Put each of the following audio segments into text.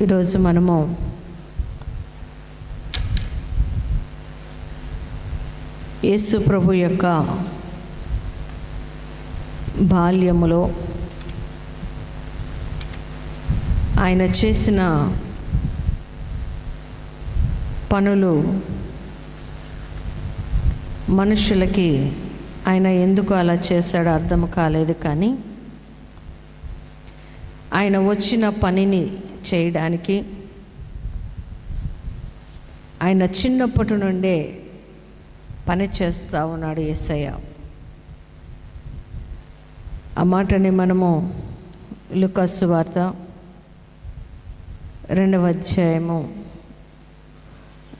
ఈరోజు మనము యేసు ప్రభు యొక్క బాల్యములో ఆయన చేసిన పనులు మనుషులకి ఆయన ఎందుకు అలా చేశాడో అర్థం కాలేదు కానీ ఆయన వచ్చిన పనిని చేయడానికి. ఆయన చిన్నప్పటి నుండే పని చేస్తూ ఉన్నాడు యేసయ్య ఆ మాటని మనము లుకాసు వార్త రెండవ అధ్యాయము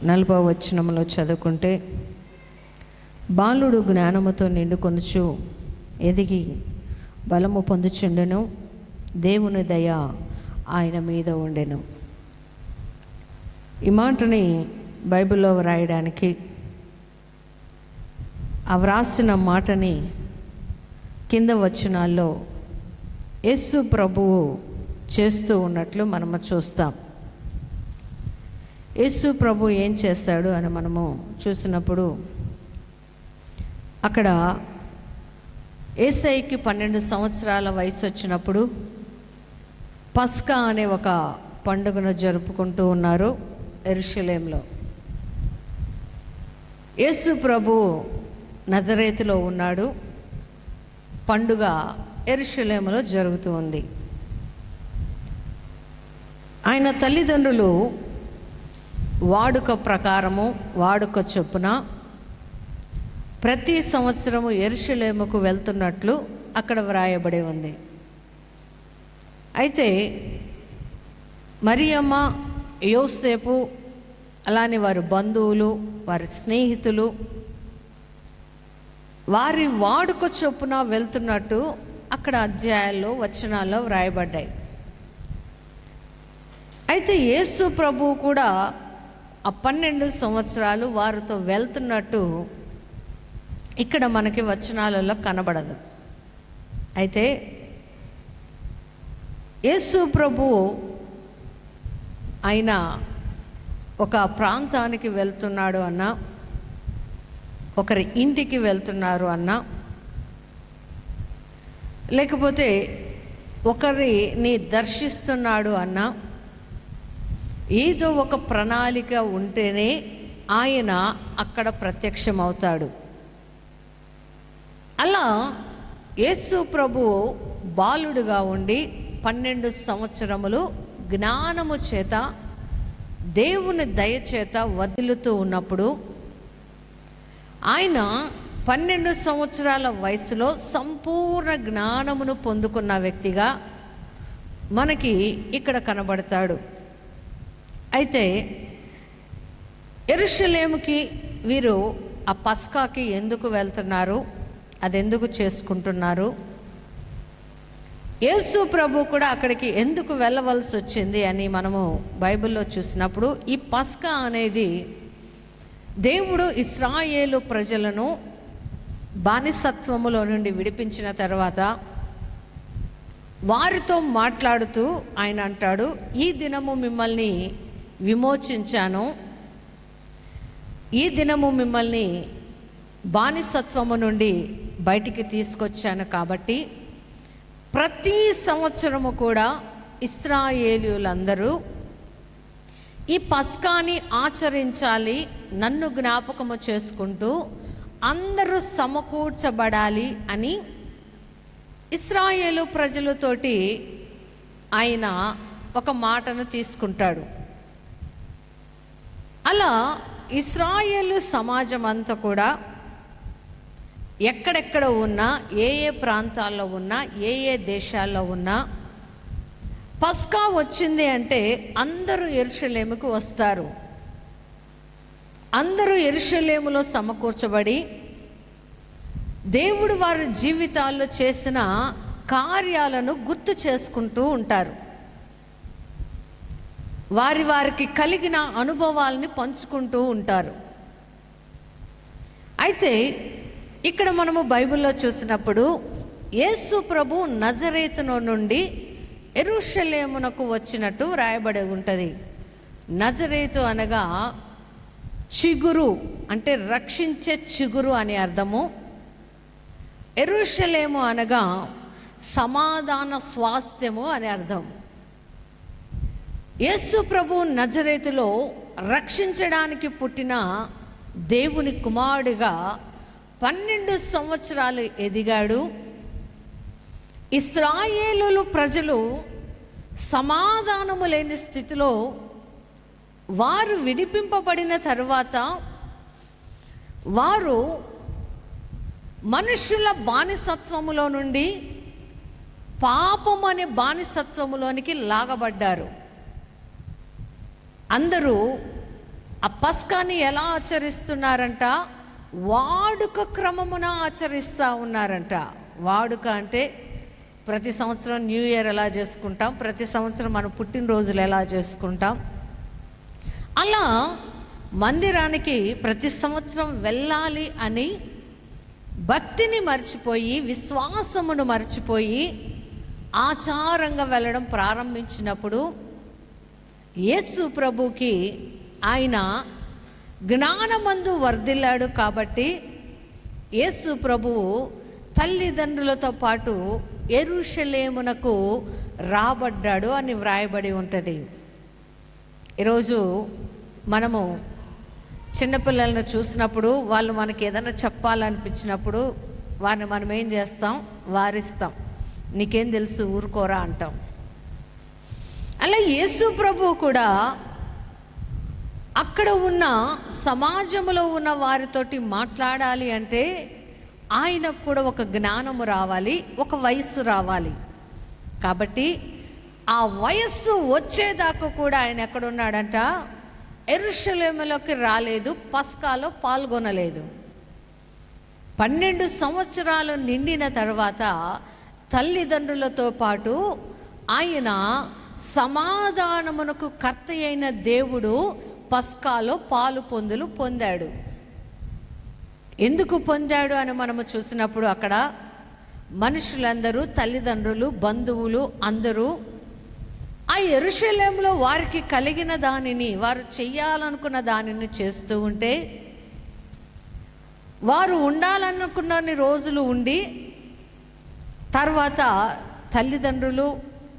నలభై వచనంలో చదువుకుంటే బాలుడు జ్ఞానముతో నిండుకొనుచు ఎదిగి బలము పొందుచుండెను. దేవుని దయ ఆయన మీద ఉండెను. ఈ మాటని బైబిల్లో వ్రాయడానికి ఆ వ్రాసిన మాటని కింద వచనాల్లో యేసు ప్రభువు చేస్తూ ఉన్నట్లు మనము చూస్తాం. యేసు ప్రభు ఏం చేశాడు అని మనము చూసినప్పుడు అక్కడ ఏసైకి పన్నెండు సంవత్సరాల వయసు వచ్చినప్పుడు పస్కా అనే ఒక పండుగను జరుపుకుంటూ ఉన్నారు ఎరుషలేంలో. యేసు ప్రభు నజరేతులో ఉన్నాడు. పండుగ ఎరుషలేములో జరుగుతూ ఉంది. ఆయన తల్లిదండ్రులు వాడుక ప్రకారము వాడుక చొప్పున ప్రతి సంవత్సరము ఎరుషులేముకు వెళ్తున్నట్లు అక్కడ వ్రాయబడి ఉంది. అయితే మరియమ్మ యోసేపు అలానే వారి బంధువులు వారి స్నేహితులు వారి వాడుక చొప్పున వెళ్తున్నట్టు అక్కడ అధ్యాయాల్లో వచనాల్లో వ్రాయబడ్డాయి. అయితే యేసు ప్రభు కూడా ఆ పన్నెండు సంవత్సరాలు వారితో వెళ్తున్నట్టు ఇక్కడ మనకి వచనాలలో కనబడదు. అయితే యేసు ప్రభు ఆయన ఒక ప్రాంతానికి వెళ్తున్నాడు అన్న ఒకరి ఇంటికి వెళ్తున్నారు అన్న. లేకపోతే ఒకరిని దర్శిస్తున్నాడు అన్న. ఏదో ఒక ప్రణాళిక ఉంటేనే ఆయన అక్కడ ప్రత్యక్షమవుతాడు. అలా యేసు ప్రభు బాలుడుగా ఉండి పన్నెండు సంవత్సరములు జ్ఞానము చేత దేవుని దయచేత వదులుతూ ఉన్నప్పుడు ఆయన పన్నెండు సంవత్సరాల వయసులో సంపూర్ణ జ్ఞానమును పొందుకున్న వ్యక్తిగా మనకి ఇక్కడ కనబడతాడు. అయితే ఎరుషలేముకి వీరు ఆ పస్కాకి ఎందుకు వెళ్తున్నారు? అది ఎందుకు చేసుకుంటున్నారు? యేసు ప్రభు కూడా అక్కడికి ఎందుకు వెళ్ళవలసి వచ్చింది అని మనము బైబిల్లో చూసినప్పుడు ఈ పస్కా అనేది దేవుడు ఇస్రాయేలు ప్రజలను బానిసత్వములో నుండి విడిపించిన తర్వాత వారితో మాట్లాడుతూ ఆయన అంటాడు ఈ దినము మిమ్మల్ని విమోచించాను. ఈ దినము మిమ్మల్ని బానిసత్వము నుండి బయటికి తీసుకొచ్చాను కాబట్టి ప్రతి సంవత్సరము కూడా ఇస్రాయేలీయులందరూ ఈ పస్కాని ఆచరించాలి నన్ను జ్ఞాపకము చేసుకుంటూ అందరూ సమకూర్చబడాలి అని ఇస్రాయేలు ప్రజలతోటి ఆయన ఒక మాటను తీసుకుంటాడు. అలా ఇస్రాయేలు సమాజం అంతా కూడా ఎక్కడెక్కడ ఉన్నా ఏ ఏ ప్రాంతాల్లో ఉన్నా ఏ ఏ దేశాల్లో ఉన్నా పస్కా వచ్చింది అంటే అందరూ ఎరుషలేముకు వస్తారు. అందరూ ఎరుషలేములో సమకూర్చబడి దేవుడు వారి జీవితాల్లో చేసిన కార్యాలను గుర్తు చేసుకుంటూ ఉంటారు. వారి వారికి కలిగిన అనుభవాల్ని పంచుకుంటూ ఉంటారు. అయితే ఇక్కడ మనము బైబిల్లో చూసినప్పుడు యేసు ప్రభు నజరేతును నుండి ఎరుషలేమునకు వచ్చినట్టు రాయబడి ఉంటుంది. నజరేతు అనగా చిగురు అంటే రక్షించే చిగురు అని అర్థము. ఎరుషలేము అనగా సమాధాన స్వాస్థ్యము అని అర్థం. యేసు ప్రభు నజరేతులో రక్షించడానికి పుట్టిన దేవుని కుమారుడిగా పన్నెండు సంవత్సరాలు ఎదిగాడు. ఇస్రాయేలు ప్రజలు సమాధానము లేని స్థితిలో వారు విడిపింపబడిన తరువాత వారు మనుషుల బానిసత్వములో నుండి పాపం అనే బానిసత్వములోనికి లాగబడ్డారు. అందరూ ఆ పస్కాని ఎలా ఆచరిస్తున్నారంట? వాడుక క్రమమున ఆచరిస్తూ ఉన్నారంట. వాడుక అంటే ప్రతి సంవత్సరం న్యూ ఇయర్ ఎలా చేసుకుంటాం ప్రతి సంవత్సరం మన పుట్టినరోజులు ఎలా చేసుకుంటాం. అలా మందిరానికి ప్రతి సంవత్సరం వెళ్ళాలి అని భక్తిని మర్చిపోయి విశ్వాసమును మర్చిపోయి ఆచారంగా వెళ్ళడం ప్రారంభించినప్పుడు యేసు ప్రభుకి ఆయన జ్ఞానమందు వర్ధిల్లాడు కాబట్టి యేసు ప్రభువు తల్లిదండ్రులతో పాటు ఎరుషలేమునకు రాబడ్డాడు అని వ్రాయబడి ఉంటుంది. ఈరోజు మనము చిన్నపిల్లలను చూసినప్పుడు వాళ్ళు మనకి ఏదైనా చెప్పాలనిపించినప్పుడు వారిని మనం ఏం చేస్తాం? వారిస్తాం. నీకేం తెలుసు? ఊరుకోరా అంటాం. అలా యేసు ప్రభు కూడా అక్కడ ఉన్న సమాజంలో ఉన్న వారితోటి మాట్లాడాలి అంటే ఆయనకు కూడా ఒక జ్ఞానము రావాలి ఒక వయస్సు రావాలి. కాబట్టి ఆ వయస్సు వచ్చేదాకా కూడా ఆయన ఎక్కడున్నాడంట ఎరుషలేములోకి రాలేదు పస్కాలో పాల్గొనలేదు. పన్నెండు సంవత్సరాలు నిండిన తర్వాత తల్లిదండ్రులతో పాటు ఆయన సమాధానమునకు కర్త అయిన దేవుడు పస్కాలో పాలు పొందులు పొందాడు. ఎందుకు పొందాడు అని మనము చూసినప్పుడు అక్కడ మనుషులందరూ తల్లిదండ్రులు బంధువులు అందరూ ఆ ఎరుశలేంలో వారికి కలిగిన దానిని వారు చెయ్యాలనుకున్న దానిని చేస్తూ ఉంటే వారు ఉండాలనుకున్న రోజులు ఉండి తర్వాత తల్లిదండ్రులు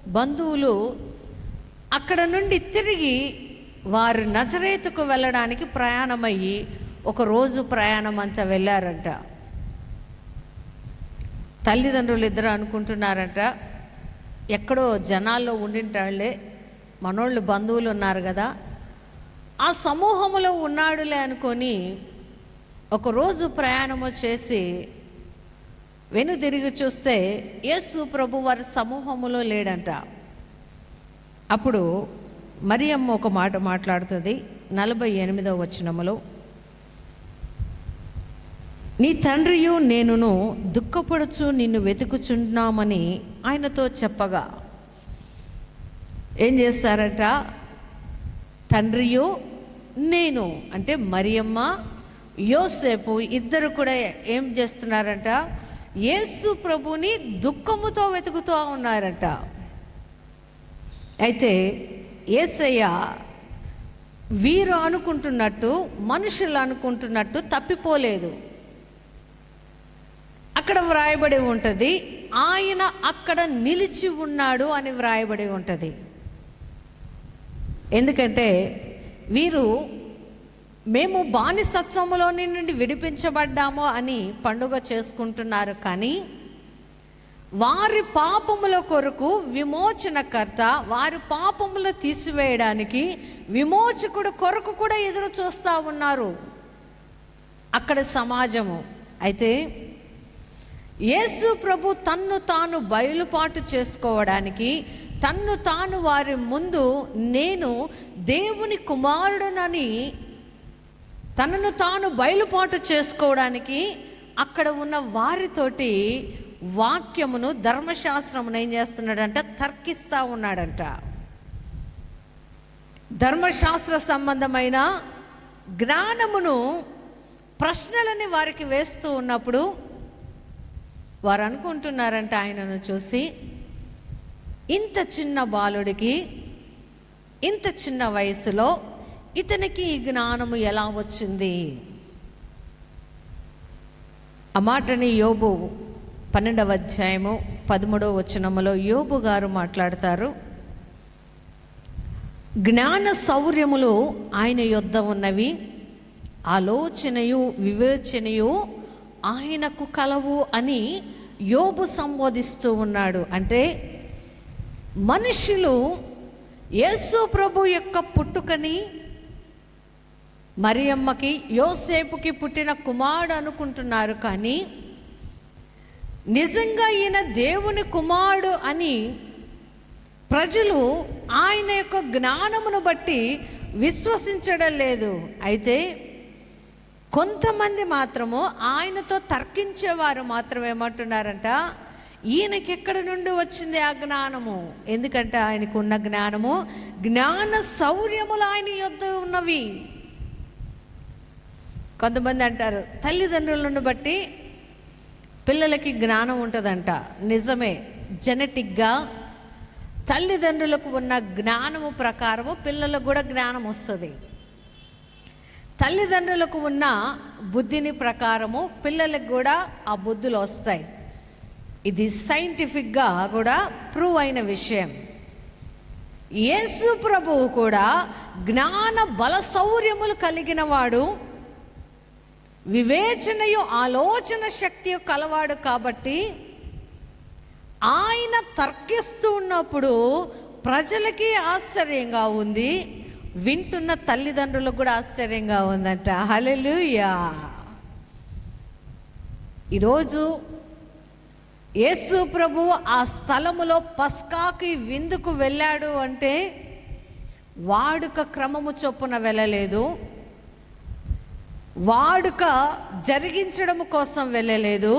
బంధువులు అక్కడ నుండి తిరిగి వారు నజరేతుకు వెళ్ళడానికి ప్రయాణమయ్యి ఒక రోజు ప్రయాణం అంతా వెళ్ళారంట. తల్లిదండ్రులు ఇద్దరు అనుకుంటున్నారంట ఎక్కడో జనాల్లో ఉండింటాళ్ళే మనోళ్ళు బంధువులు ఉన్నారు కదా ఆ సమూహంలో ఉన్నాడులే అనుకొని ఒకరోజు ప్రయాణము చేసి వెను తిరిగి చూస్తే యేసు ప్రభు వారి సమూహములో లేడంట. అప్పుడు మరియమ్మ ఒక మాట మాట్లాడుతుంది నలభై ఎనిమిదవ వచనములో. నీ తండ్రియు నేనును దుఃఖపడుచు నిన్ను వెతుకుచున్నామని ఆయనతో చెప్పగా. ఏం చేస్తారట? తండ్రియు నేను అంటే మరియమ్మ యోసేపు ఇద్దరు కూడా ఏం చేస్తున్నారంట? యేసు ప్రభుని దుఃఖముతో వెతుకుతూ ఉన్నారంట. అయితే ఏసయ్య వీరు అనుకుంటున్నట్టు మనుషులు అనుకుంటున్నట్టు తప్పిపోలేదు. అక్కడ వ్రాయబడి ఉంటుంది ఆయన అక్కడ నిలిచి ఉన్నాడు అని వ్రాయబడి ఉంటుంది. ఎందుకంటే వీరు మేము బానిసత్వములో నుండి విడిపించబడ్డాము అని పండుగ చేసుకుంటున్నారు కానీ వారి పాపముల కొరకు విమోచనకర్త వారి పాపములు తీసివేయడానికి విమోచకుడు కొరకు కూడా ఎదురు చూస్తూ ఉన్నారు. అక్కడ సమాజము. అయితే యేసు ప్రభు తన్ను తాను బయలుపాటు చేసుకోవడానికి తన్ను తాను వారి ముందు నేను దేవుని కుమారుడునని తనను తాను బయలుపాటు చేసుకోవడానికి అక్కడ ఉన్న వారితోటి వాక్యమును ధర్మశాస్త్రమును ఏం చేస్తున్నాడంట? తర్కిస్తూ ఉన్నాడంట. ధర్మశాస్త్ర సంబంధమైన జ్ఞానమును ప్రశ్నలని వారికి వేస్తూ ఉన్నప్పుడు వారు అనుకుంటున్నారంట ఆయనను చూసి ఇంత చిన్న బాలుడికి ఇంత చిన్న వయసులో ఇతనికి ఈ జ్ఞానము ఎలా వచ్చింది? ఆ మాటని యోబు పన్నెండవ అధ్యాయము పదమూడవ వచనములో యోబు గారు మాట్లాడతారు. జ్ఞాన సౌర్యములు ఆయన యొద్ద ఉన్నవి. ఆలోచనయు వివేచనయు ఆయనకు కలవు అని యోబు సంబోధిస్తూ ఉన్నాడు. అంటే మనుషులు యేసు ప్రభు యొక్క పుట్టుకని మరియమ్మకి యోసేపుకి పుట్టిన కుమారుడు అనుకుంటున్నారు కానీ నిజంగా ఈయన దేవుని కుమారుడు అని ప్రజలు ఆయన యొక్క జ్ఞానమును బట్టి విశ్వసించడం లేదు. అయితే కొంతమంది మాత్రము ఆయనతో తర్కించేవారు మాత్రం ఏమంటున్నారంట ఈయనకి ఎక్కడ నుండి వచ్చింది ఆ జ్ఞానము? ఎందుకంటే ఆయనకు ఉన్న జ్ఞానము జ్ఞాన శౌర్యములు ఆయన యొద్ద ఉన్నవి. కొంతమంది అంటారు తల్లిదండ్రులను బట్టి పిల్లలకి జ్ఞానం ఉంటుందంట. నిజమే. జెనెటిక్గా తల్లిదండ్రులకు ఉన్న జ్ఞానము ప్రకారము పిల్లలకు కూడా జ్ఞానం వస్తుంది. తల్లిదండ్రులకు ఉన్న బుద్ధిని ప్రకారము పిల్లలకు కూడా ఆ బుద్ధులు వస్తాయి. ఇది సైంటిఫిక్గా కూడా ప్రూవ్ అయిన విషయం. యేసు ప్రభువు కూడా జ్ఞాన బల సౌర్యములు కలిగిన వాడు వివేచనయు ఆలోచన శక్తి కలవాడు కాబట్టి ఆయన తర్కిస్తూ ఉన్నప్పుడు ప్రజలకి ఆశ్చర్యంగా ఉంది. వింటున్న తల్లిదండ్రులకు కూడా ఆశ్చర్యంగా ఉందంట. హలెలుయా ఈరోజు యేసు ప్రభు ఆ స్థలములో పస్కాకి విందుకు వెళ్ళాడు అంటే వాడుక క్రమము చొప్పున వెళ్ళలేదు. వాడుక జరిగించడం కోసం వెళ్ళలేదు.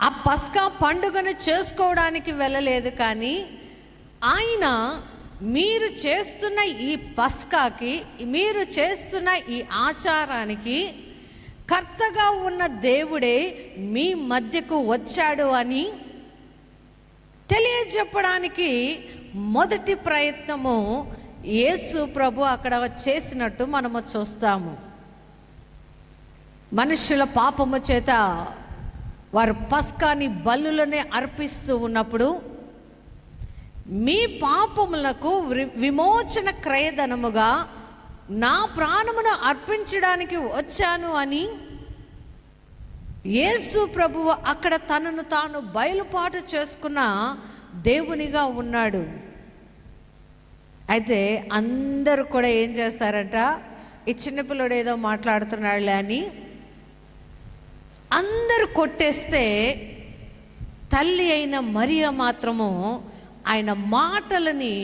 ఆ పస్కా పండుగను చేసుకోవడానికి వెళ్ళలేదు కానీ ఆయన మీరు చేస్తున్న ఈ పస్కాకి మీరు చేస్తున్న ఈ ఆచారానికి కర్తగా ఉన్న దేవుడే మీ మధ్యకు వచ్చాడు అని తెలియజెప్పడానికి మొదటి ప్రయత్నము యేసు ప్రభు అక్కడ చేసినట్టు మనము చూస్తాము. మనుషుల పాపము చేత వారు పస్కాని బల్లులనే అర్పిస్తూ ఉన్నప్పుడు మీ పాపములకు వి- విమోచన క్రయధనముగా నా ప్రాణమును అర్పించడానికి వచ్చాను అని యేసు ప్రభువు అక్కడ తనను తాను బయలుపాటు చేసుకున్న దేవునిగా ఉన్నాడు. అయితే అందరూ కూడా ఏం చేస్తారంట ఈ చిన్నపిల్లడు ఏదో మాట్లాడుతున్నాడులే అని అందరు కొట్టేస్తే తల్లి అయిన మరియ మాత్రము ఆయన మాటలని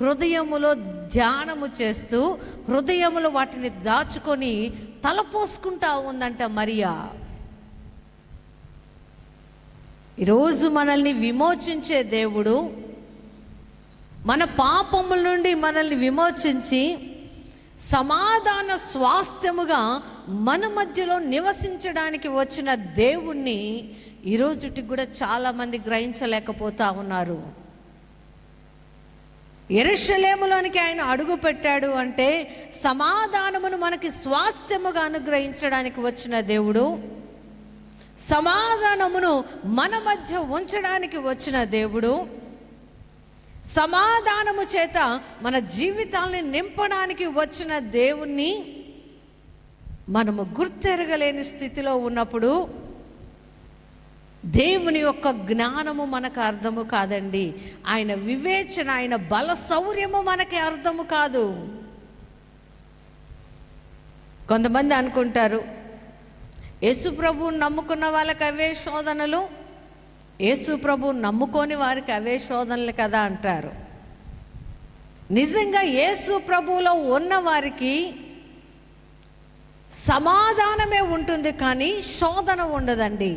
హృదయములో ధ్యానము చేస్తూ హృదయములో వాటిని దాచుకొని తలపోసుకుంటా ఉందంట మరియా. ఈరోజు మనల్ని విమోచించే దేవుడు మన పాపముల నుండి మనల్ని విమోచించి సమాధాన స్వాస్థ్యముగా మన మధ్యలో నివసించడానికి వచ్చిన దేవుణ్ణి ఈరోజుటి కూడా చాలామంది గ్రహించలేకపోతా ఉన్నారు. ఎరుషలేములోనికి ఆయన అడుగు పెట్టాడు అంటే సమాధానమును మనకి స్వాస్థ్యముగా అనుగ్రహించడానికి వచ్చిన దేవుడు సమాధానమును మన మధ్య ఉంచడానికి వచ్చిన దేవుడు సమాధానము చేత మన జీవితాల్ని నింపడానికి వచ్చిన దేవుణ్ణి మనము గుర్తెరగలేని స్థితిలో ఉన్నప్పుడు దేవుని యొక్క జ్ఞానము మనకు అర్థము కాదండి. ఆయన వివేచన ఆయన బల శౌర్యము మనకి అర్థము కాదు. కొంతమంది అనుకుంటారు యేసుప్రభువుని నమ్ముకున్న వాళ్ళకి అవే శోధనలు? యేసు ప్రభు నమ్ముకోని వారికి అవే శోధనలు కదా అంటారు. నిజంగా యేసు ప్రభువులో ఉన్న వారికి సమాధానమే ఉంటుంది కానీ శోధన ఉండదండి.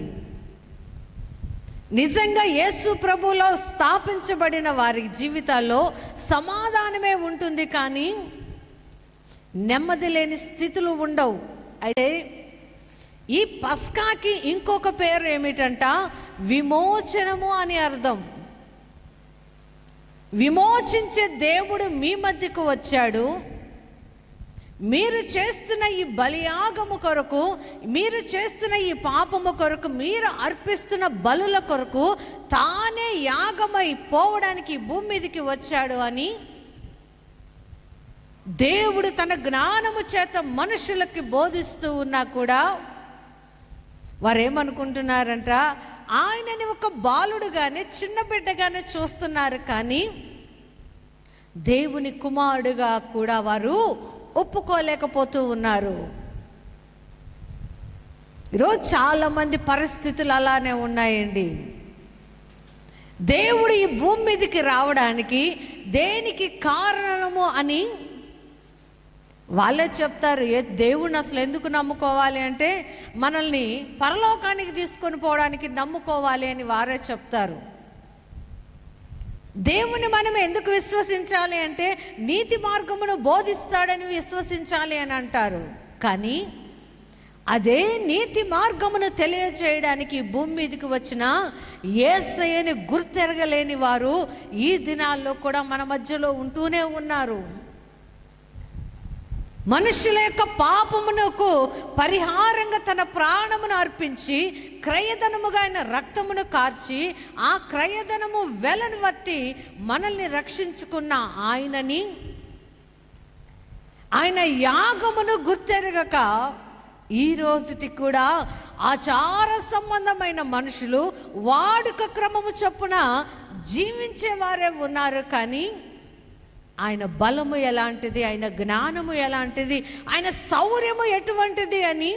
నిజంగా యేసు ప్రభులో స్థాపించబడిన వారి జీవితాల్లో సమాధానమే ఉంటుంది కానీ నెమ్మది లేని స్థితులు ఉండవు. అయితే ఈ పస్కాకి ఇంకొక పేరు ఏమిటంట విమోచనము అని అర్థం. విమోచించే దేవుడు మీ మధ్యకు వచ్చాడు. మీరు చేస్తున్న ఈ బలియాగము కొరకు మీరు చేస్తున్న ఈ పాపము కొరకు మీరు అర్పిస్తున్న బలుల కొరకు తానే యాగమై పోవడానికి భూమి మీదకి వచ్చాడు అని దేవుడు తన జ్ఞానము చేత మనుషులకి బోధిస్తూ ఉన్నా కూడా వారేమనుకుంటున్నారంట? ఆయనని ఒక బాలుడుగానే చిన్న బిడ్డగానే చూస్తున్నారు కానీ దేవుని కుమారుడుగా కూడా వారు ఒప్పుకోలేకపోతూ ఉన్నారు. ఈరోజు చాలామంది పరిస్థితులు అలానే ఉన్నాయండి. దేవుడు ఈ భూమి మీదకి రావడానికి దేనికి కారణము అని వాళ్ళే చెప్తారు ఏ దేవుణ్ణి అసలు ఎందుకు నమ్ముకోవాలి? అంటే మనల్ని పరలోకానికి తీసుకొని పోవడానికి నమ్ముకోవాలి అని వారే చెప్తారు. దేవుని మనం ఎందుకు విశ్వసించాలి అంటే నీతి మార్గమును బోధిస్తాడని విశ్వసించాలి అని అంటారు. కానీ అదే నీతి మార్గమును తెలియచేయడానికి భూమి మీదకి వచ్చిన ఏసయ్యని గుర్తెరగలేని వారు ఈ దినాల్లో కూడా మన మధ్యలో ఉంటూనే ఉన్నారు. మనుషుల యొక్క పాపమునకు పరిహారంగా తన ప్రాణమును అర్పించి క్రయధనముగా ఆయన రక్తమును కార్చి ఆ క్రయధనము వెలను బట్టి మనల్ని రక్షించుకున్న ఆయనని. ఆయన యాగమును గుర్తెరగక ఈ రోజుటి కూడా ఆచార సంబంధమైన మనుషులు వాడుక క్రమము చొప్పున జీవించేవారే ఉన్నారు కానీ ఆయన బలము ఎలాంటిది? ఆయన జ్ఞానము ఎలాంటిది? ఆయన శౌర్యము ఎటువంటిది అని?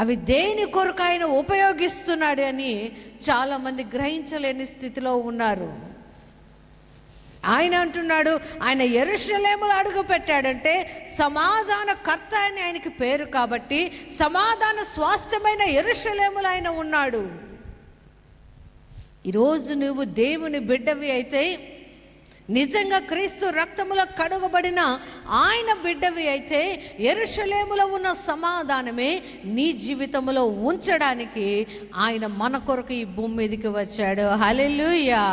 అవి దేని కొరకు ఆయన ఉపయోగిస్తున్నాడు అని చాలామంది గ్రహించలేని స్థితిలో ఉన్నారు. ఆయన అంటున్నాడు ఆయన ఎరుషలేములు అడుగు పెట్టాడంటే సమాధాన కర్త అని ఆయనకి పేరు కాబట్టి సమాధాన స్వాస్థ్యమైన ఎరుషలేములు ఆయన ఉన్నాడు. ఈరోజు నువ్వు దేవుని బిడ్డవి అయితే నిజంగా క్రీస్తు రక్తములో కడుగబడిన ఆయన బిడ్డవి అయితే ఎరుషలేములో ఉన్న సమాధానమే నీ జీవితంలో ఉంచడానికి ఆయన మన కొరకు ఈ భూమి మీదకి వచ్చాడు. హలెలుయా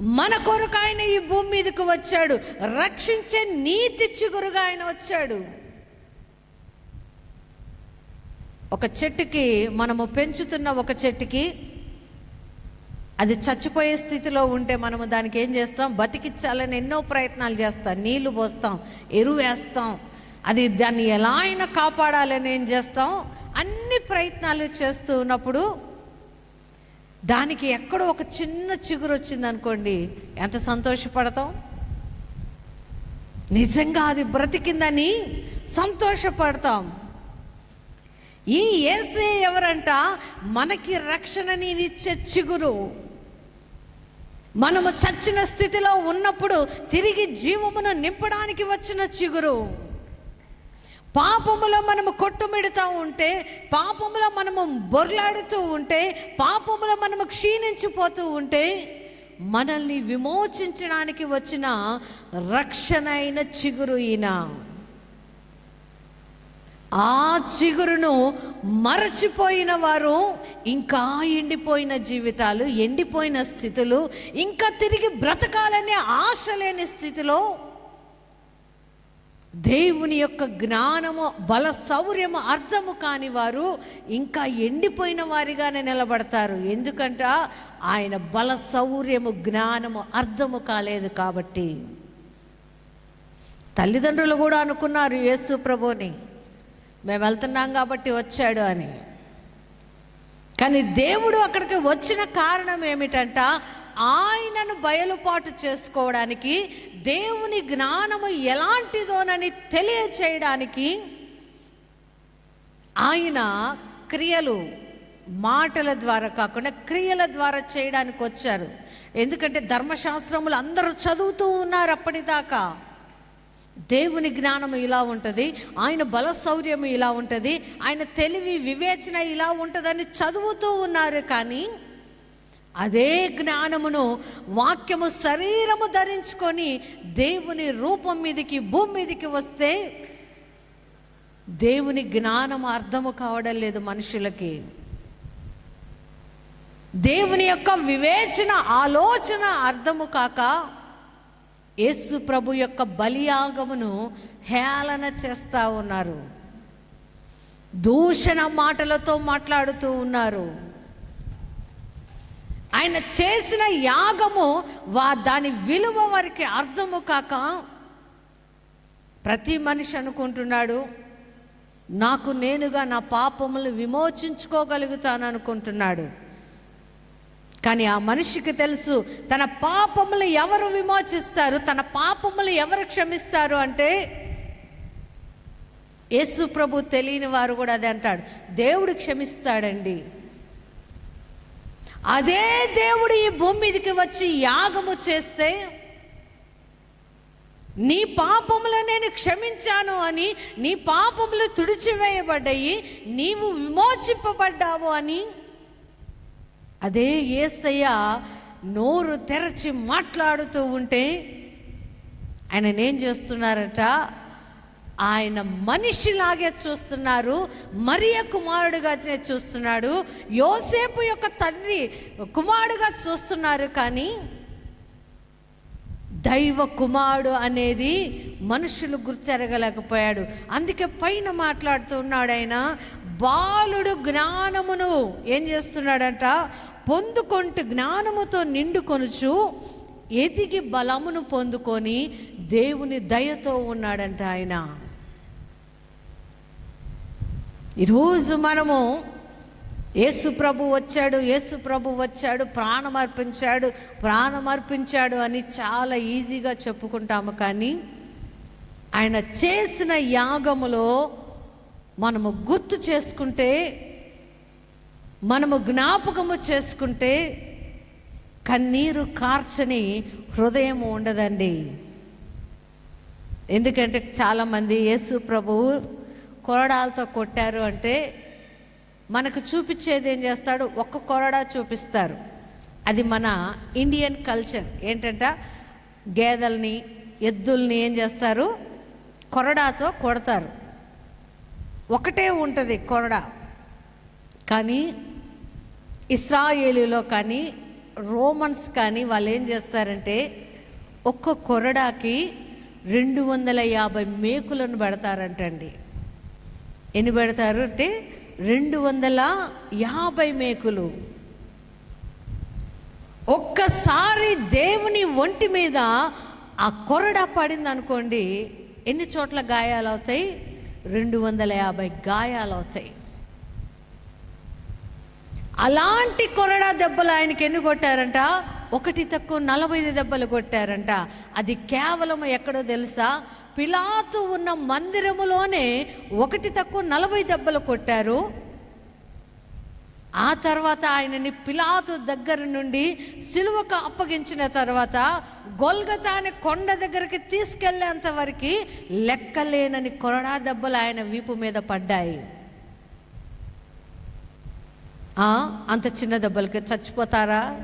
మన కొరకు ఆయన ఈ భూమి మీదకి వచ్చాడు. రక్షించే నీతి చిగురుగా ఆయన వచ్చాడు. ఒక చెట్టుకి మనము పెంచుతున్న ఒక చెట్టుకి అది చచ్చిపోయే స్థితిలో ఉంటే మనము దానికి ఏం చేస్తాం? బతికించాలని ఎన్నో ప్రయత్నాలు చేస్తాం. నీళ్ళు పోస్తాం ఎరువు వేస్తాం. అది దాన్ని ఎలా అయినా కాపాడాలని ఏం చేస్తాం? అన్ని ప్రయత్నాలు చేస్తూ ఉన్నప్పుడు దానికి ఎక్కడో ఒక చిన్న చిగురు వచ్చింది అనుకోండి. ఎంత సంతోషపడతాం? నిజంగా అది బ్రతికిందని సంతోషపడతాం. ఈ ఏసే ఎవరంట? మనకి రక్షణని ఇచ్చే చిగురు. మనము చచ్చిన స్థితిలో ఉన్నప్పుడు తిరిగి జీవమును నింపడానికి వచ్చిన చిగురు. పాపములో మనము కొట్టుమిడుతూ ఉంటే పాపములో మనము బొర్లాడుతూ ఉంటే పాపములో మనము క్షీణించిపోతూ ఉంటే మనల్ని విమోచించడానికి వచ్చిన రక్షణ అయిన చిగురు ఈయన. ఆ చిగురును మరచిపోయిన వారు ఇంకా ఎండిపోయిన జీవితాలు ఎండిపోయిన స్థితులు ఇంకా తిరిగి బ్రతకాలనే ఆశ లేని స్థితిలో దేవుని యొక్క జ్ఞానము బల సౌర్యము అర్థము కాని వారు ఇంకా ఎండిపోయిన వారిగానే నిలబడతారు. ఎందుకంట? ఆయన బల సౌర్యము జ్ఞానము అర్థము కాలేదు కాబట్టి. తల్లిదండ్రులు కూడా అనుకున్నారు యేసు ప్రభుని మేము వెళ్తున్నాం కాబట్టి వచ్చాడు అని. కానీ దేవుడు అక్కడికి వచ్చిన కారణం ఏమిటంట? ఆయనను బయలుపాటు చేసుకోవడానికి దేవుని జ్ఞానము ఎలాంటిదోనని తెలియచేయడానికి ఆయన క్రియలు మాటల ద్వారా కాకుండా క్రియల ద్వారా చేయడానికి వచ్చారు. ఎందుకంటే ధర్మశాస్త్రములు అందరూ చదువుతూ ఉన్నారు అప్పటిదాకా. దేవుని జ్ఞానము ఇలా ఉంటుంది ఆయన బల శౌర్యము ఇలా ఉంటుంది ఆయన తెలివి వివేచన ఇలా ఉంటుందని చదువుతూ ఉన్నారు కానీ అదే జ్ఞానమును వాక్యము శరీరము ధరించుకొని దేవుని రూపం మీదకి భూమి మీదకి వస్తే దేవుని జ్ఞానము అర్థము కావడం లేదు మనుషులకి. దేవుని యొక్క వివేచన ఆలోచన అర్థము కాక యేసు ప్రభు యొక్క బలియాగమును హేళన చేస్తూ ఉన్నారు. దూషణ మాటలతో మాట్లాడుతూ ఉన్నారు. ఆయన చేసిన యాగము వా దాని విలువ వారికి అర్థము కాక ప్రతి మనిషి అనుకుంటున్నాడు నాకు నేనుగా నా పాపములు విమోచించుకోగలుగుతాను అనుకుంటున్నాడు కానీ ఆ మనిషికి తెలుసు తన పాపములు ఎవరు విమోచిస్తారు తన పాపములు ఎవరు క్షమిస్తారు అంటే యేసు ప్రభు తెలియని వారు కూడా అదే అంటాడు. దేవుడు క్షమిస్తాడండి. అదే దేవుడు ఈ భూమి మీదకి వచ్చి యాగము చేస్తే నీ పాపములు నేను క్షమించాను అని నీ పాపములు తుడిచివేయబడ్డాయి నీవు విమోచింపబడ్డావు అని అదే ఏసయ్య నోరు తెరచి మాట్లాడుతూ ఉంటే ఆయన ఏం చేస్తున్నారట? ఆయన మనిషిలాగే చూస్తున్నారు మరియ కుమారుడుగా చూస్తున్నాడు యోసేపు యొక్క తండ్రి కుమారుడుగా చూస్తున్నారు కానీ దైవ కుమారుడు అనేది మనుషులు గుర్తెరగలేకపోయాడు. అందుకే పైన మాట్లాడుతున్నాడు ఆయన బాలుడు జ్ఞానమును ఏం చేస్తున్నాడంట? పొందుకొంటూ జ్ఞానముతో నిండుకొనుచు ఎదిగి బలమును పొందుకొని దేవుని దయతో ఉన్నాడంట ఆయన. ఈరోజు మనము యేసు ప్రభు వచ్చాడు యేసు ప్రభు వచ్చాడు ప్రాణం అర్పించాడు ప్రాణం అర్పించాడు అని చాలా ఈజీగా చెప్పుకుంటాము కానీ ఆయన చేసిన యాగములో మనము గుర్తు చేసుకుంటే మనము జ్ఞాపకము చేసుకుంటే కన్నీరు కార్చని హృదయం ఉండదండి. ఎందుకంటే చాలామంది యేసు ప్రభువు కొరడాలతో కొట్టారు అంటే మనకు చూపించేది ఏం చేస్తాడు? ఒక్క కొరడా చూపిస్తారు. అది మన ఇండియన్ కల్చర్. ఏంటంట? గేదెల్ని ఎద్దుల్ని ఏం చేస్తారు? కొరడాతో కొడతారు. ఒకటే ఉంటుంది కొరడా. కానీ ఇస్రాయేలీలో కానీ రోమన్స్ కానీ వాళ్ళు ఏం చేస్తారంటే ఒక్క కొరడాకి రెండు వందల యాభై మేకులను పెడతారంటండి. ఎన్ని పెడతారు అంటే రెండు వందల యాభై మేకులు. ఒక్కసారి దేవుని ఒంటి మీద ఆ కొరడ పడింది అనుకోండి ఎన్ని చోట్ల గాయాలు అవుతాయి రెండు వందల యాభై గాయాలు అవుతాయి అలాంటి కొరడా దెబ్బలు ఆయనకి ఎన్ని కొట్టారంట? ఒకటి తక్కువ నలభై దెబ్బలు కొట్టారంట. అది కేవలం ఎక్కడో తెలుసా? పిలాతు ఉన్న మందిరములోనే ఒకటి తక్కువ నలభై దెబ్బలు కొట్టారు. ఆ తర్వాత ఆయనని పిలాతు దగ్గర నుండి సిలువకు అప్పగించిన తర్వాత గొల్గతాని కొండ దగ్గరికి తీసుకెళ్ళేంత వరకు లెక్కలేనని కొరడా దెబ్బలు ఆయన వీపు మీద పడ్డాయి. అంత చిన్న దెబ్బలకి చచ్చిపోతారా?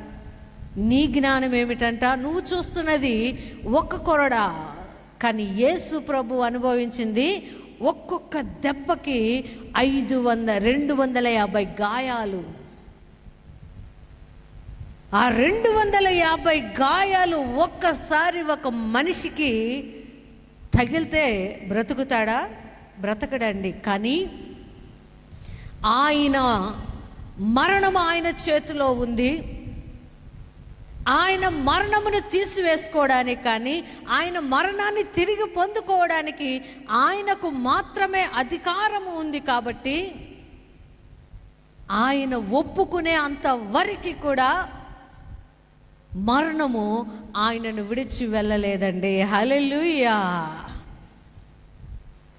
నీ జ్ఞానం ఏమిటంట? నువ్వు చూస్తున్నది ఒక్క కొరడా. కానీ యేసు ప్రభు అనుభవించింది ఒక్కొక్క దెబ్బకి ఐదు వంద రెండు వందల యాభై గాయాలు. ఆ రెండు వందల యాభై గాయాలు ఒక్కసారి ఒక మనిషికి తగిలితే బ్రతుకుతాడా? బ్రతకడండి. కానీ ఆయన మరణం ఆయన చేతిలో ఉంది. ఆయన మరణమును తీసివేసుకోవడానికి కానీ ఆయన మరణాన్ని తిరిగి పొందుకోవడానికి ఆయనకు మాత్రమే అధికారము ఉంది కాబట్టి ఆయన ఒప్పుకునే అంత వరకు కూడా మరణము ఆయనను విడిచి వెళ్ళలేదండి. హలెలుయా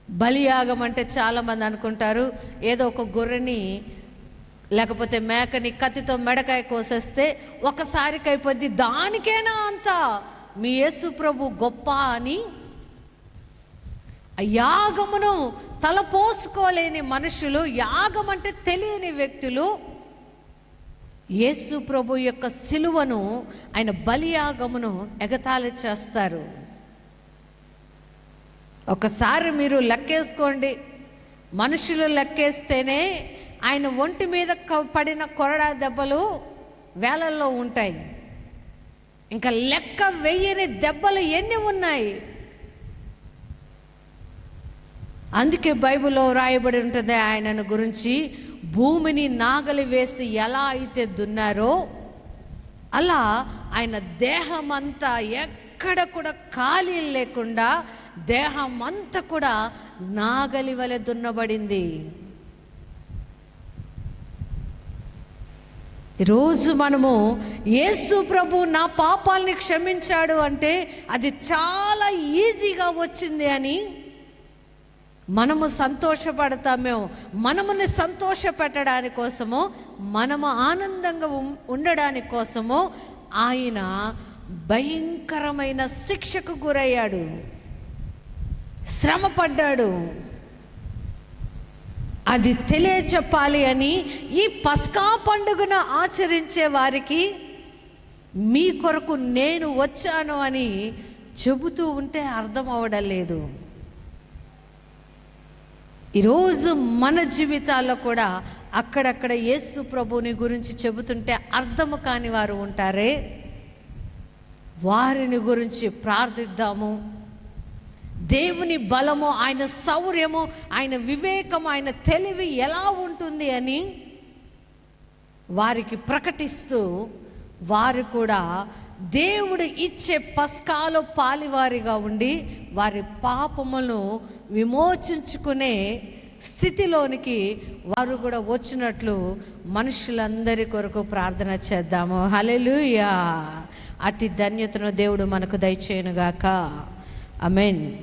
బలియాగం అంటే చాలామంది అనుకుంటారు ఏదో ఒక గొర్రెని లేకపోతే మేకని కత్తితో మెడకాయ కోసేస్తే ఒకసారికి అయిపోద్ది దానికేనా అంత? మీ యేసు ప్రభు గొప్ప అని ఆ యాగమును తలపోసుకోలేని మనుషులు యాగం అంటే తెలియని వ్యక్తులు యేసు ప్రభు యొక్క సిలువను ఆయన బలియాగమును ఎగతాళి చేస్తారు. ఒకసారి మీరు లెక్కేసుకోండి. మనుషులు లెక్కేస్తేనే ఆయన ఒంటి మీద క- పడిన కొరడా దెబ్బలు వేలల్లో ఉంటాయి. ఇంకా లెక్క వెయ్యని దెబ్బలు ఎన్ని ఉన్నాయి? అందుకే బైబిల్లో రాయబడి ఉంటుంది ఆయనను గురించి భూమిని నాగలి వేసి ఎలా అయితే దున్నారో అలా ఆయన దేహం అంతా ఎక్కడ కూడా ఖాళీ లేకుండా దేహం అంతా కూడా నాగలి వలె దున్నబడింది. ఈరోజు మనము యేసు ప్రభు నా పాపాలని క్షమించాడు అంటే అది చాలా ఈజీగా వచ్చింది అని మనము సంతోషపడతామేమో మనముని సంతోష పెట్టడానికి కోసమో మనము ఆనందంగా ఉం- ఉండడానికి కోసమో ఆయన భయంకరమైన శిక్షకు గురయ్యాడు. శ్రమపడ్డాడు. అది తెలియచెప్పాలి అని ఈ పస్కా పండుగను ఆచరించే వారికి మీ కొరకు నేను వచ్చాను అని చెబుతూ ఉంటే అర్థం అవడం లేదు. ఈరోజు మన జీవితాల్లో కూడా అక్కడక్కడ యేసు ప్రభుని గురించి చెబుతుంటే అర్థము కాని వారు ఉంటారే. వారిని గురించి ప్రార్థిద్దాము. దేవుని బలము ఆయన శౌర్యము ఆయన వివేకం ఆయన తెలివి ఎలా ఉంటుంది అని వారికి ప్రకటిస్తూ వారు కూడా దేవుడు ఇచ్చే పస్కాలో పాలివారిగా ఉండి వారి పాపములను విమోచించుకునే స్థితిలోనికి వారు కూడా వచ్చినట్లు మనుషులందరి కొరకు ప్రార్థన చేద్దాము. హలెలుయా అతి ధన్యతను దేవుడు మనకు దయచేయనుగాక. అమెన్